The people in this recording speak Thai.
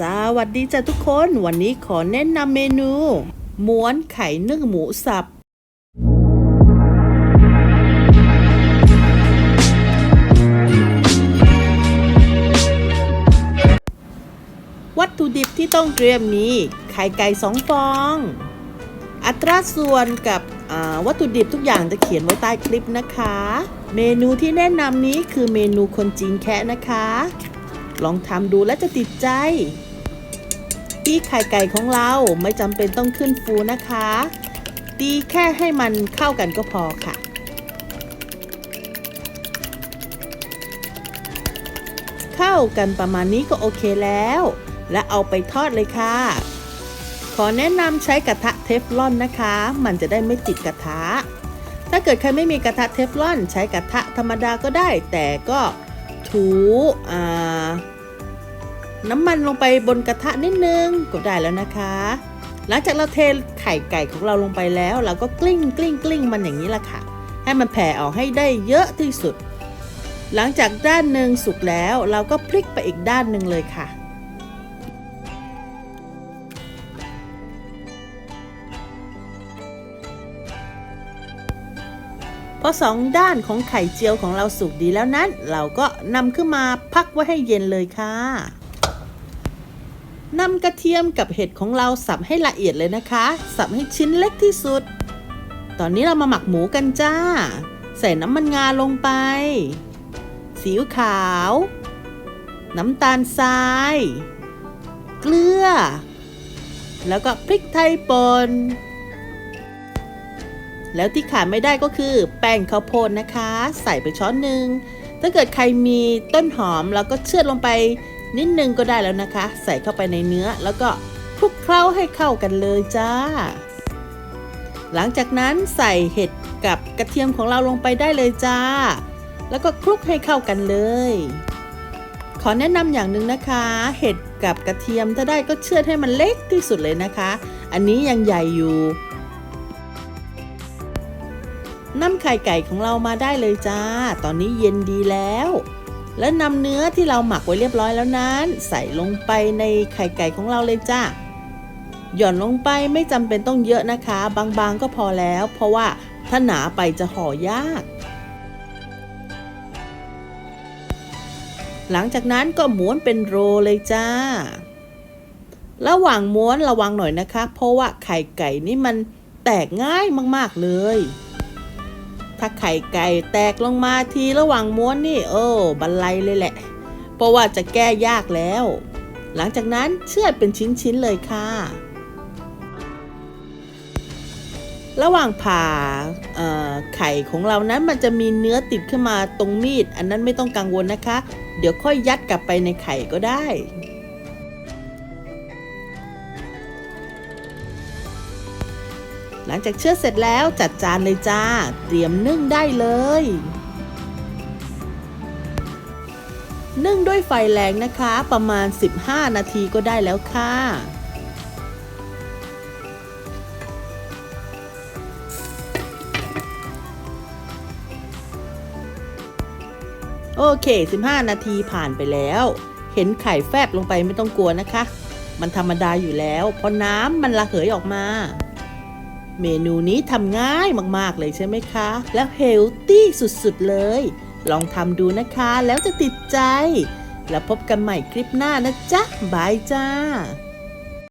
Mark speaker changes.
Speaker 1: สวัสดีจ้ะทุกคน วันนี้ขอแนะนำเมนู ม้วนไข่นึ่งหมูสับ วัตถุดิบที่ต้องเตรียมมี ไข่ไก่สองฟอง อัตราส่วนกับวัตถุดิบทุกอย่างจะเขียนไว้ใต้คลิปนะคะ เมนูที่แนะนำนี้คือเมนูคนจีนแคะนะคะ ลองทำดูแล้วจะติดใจ ตีไข่ไก่ของเราไม่จำเป็นต้องขึ้นฟูนะคะ ตีแค่ให้มันเข้ากันก็พอค่ะ เข้ากันประมาณนี้ก็โอเคแล้ว และเอาไปทอดเลยค่ะ ขอแนะนำใช้กระทะเทฟลอนนะคะ มันจะได้ไม่ติดกระทะ ถ้าเกิดใครไม่มีกระทะเทฟลอน ใช้กระทะธรรมดาก็ได้ แต่ก็ถูอ่า น้ำมันลงไปบนกระทะนิดนึงก็ได้แล้วนะคะ หลังจากเราเทไข่ไก่ของเราลงไปแล้ว เราก็กลิ้งกลิ้งกลิ้งมันอย่างนี้ละค่ะ ให้มันแผ่ออกให้ได้เยอะที่สุด หลังจากด้านหนึ่งสุกแล้วเราก็พลิกไปอีกด้านหนึ่งเลยค่ะพอสองด้านของไข่เจียวของเราสุกดีแล้วนั้น เราก็นำขึ้นมาพักไว้ให้เย็นเลยค่ะ นำกระเทียมกับเห็ดของเราสับให้ละเอียดเลยนะคะ สับให้ชิ้นเล็กที่สุด ตอนนี้เรามาหมักหมูกันจ้า ใส่น้ำมันงาลงไปซีอิ๊วขาว น้ำตาลทราย เกลือ แล้วก็พริกไทยป่นแล้วที่ขาดไม่ได้ก็คือแป้งข้าวโพดนะคะ ใส่ไปช้อนหนึ่งถ้าเกิดใครมีต้นหอมเราก็เชือดลงไป นิดนึงก็ได้แล้วนะคะ ใส่เข้าไปในเนื้อแล้วก็คลุกเคล้าให้เข้ากันเลยจ้า หลังจากนั้นใส่เห็ดกับกระเทียมของเราลงไปได้เลยจ้า แล้วก็คลุกให้เข้ากันเลย ขอแนะนำอย่างหนึ่งนะคะ เห็ดกับกระเทียมถ้าได้ก็เชือดให้มันเล็กที่สุดเลยนะคะ อันนี้ยังใหญ่อยู่นำไข่ไก่ของเรามาได้เลยจ้า ตอนนี้เย็นดีแล้ว และนำเนื้อที่เราหมักไว้เรียบร้อยแล้วนั้น ใส่ลงไปในไข่ไก่ของเราเลยจ้าหย่อนลงไปไม่จำเป็นต้องเยอะนะคะ บางๆก็พอแล้ว เพราะว่าถ้าหนาไปจะห่อยาก หลังจากนั้นก็ม้วนเป็นโรเลยจ้า ระหว่างม้วนระวังหน่อยนะคะ เพราะว่าไข่ไก่นี่มันแตกง่ายมากๆเลย ถ้าไข่ไก่แตกลงมาทีระหว่างม้วนนี่โอ้บันไลเลยแหละ เพราะว่าจะแก้ยากแล้ว หลังจากนั้นเชือดเป็นชิ้นๆเลยค่ะ ระหว่างผ่าไข่ของเรานั้นมันจะมีเนื้อติดขึ้นมาตรงมีด อันนั้นไม่ต้องกังวลนะคะ เดี๋ยวค่อยยัดกลับไปในไข่ก็ได้ หลังจากเชือเสร็จแล้วจัดจานเลยจ้า เตรียมนึ่งได้เลย นึ่งด้วยไฟแรงนะคะ ประมาณ 15 นาทีก็ได้แล้วค่ะโอเค 15 นาทีผ่านไปแล้ว เห็นไข่แฟบลงไปไม่ต้องกลัวนะคะ มันธรรมดาอยู่แล้ว เพราะน้ำมันระเหยออกมา เมนูนี้ทำง่ายมากๆเลยใช่ไหมคะ แล้วเฮลตี้สุดๆเลย ลองทำดูนะคะแล้วจะติดใจ แล้วพบกันใหม่คลิปหน้านะจ๊ะ บายจ้า